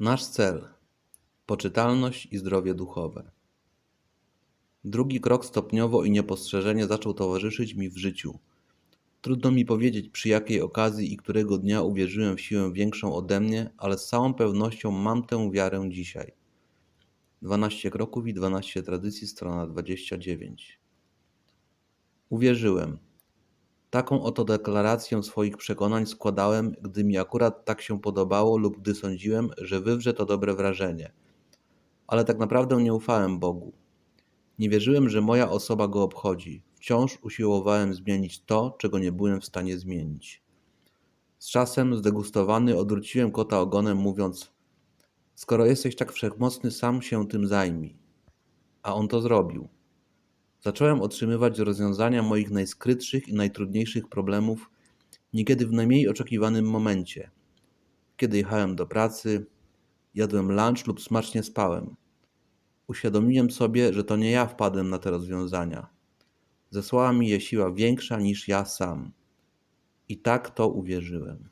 Nasz cel poczytalność i zdrowie duchowe. Drugi krok stopniowo i niepostrzeżenie zaczął towarzyszyć mi w życiu. Trudno mi powiedzieć, przy jakiej okazji i którego dnia uwierzyłem w siłę większą ode mnie, ale z całą pewnością mam tę wiarę dzisiaj. 12 kroków i 12 tradycji, strona 29. Uwierzyłem. Taką oto deklarację swoich przekonań składałem, gdy mi akurat tak się podobało lub gdy sądziłem, że wywrze to dobre wrażenie. Ale tak naprawdę nie ufałem Bogu. Nie wierzyłem, że moja osoba go obchodzi. Wciąż usiłowałem zmienić to, czego nie byłem w stanie zmienić. Z czasem, zdegustowany, odwróciłem kota ogonem, mówiąc: Skoro jesteś tak wszechmocny, sam się tym zajmij. A on to zrobił. Zacząłem otrzymywać rozwiązania moich najskrytszych i najtrudniejszych problemów niekiedy w najmniej oczekiwanym momencie. Kiedy jechałem do pracy, jadłem lunch lub smacznie spałem. Uświadomiłem sobie, że to nie ja wpadłem na te rozwiązania. Zesłała mi je siła większa niż ja sam. I tak to uwierzyłem.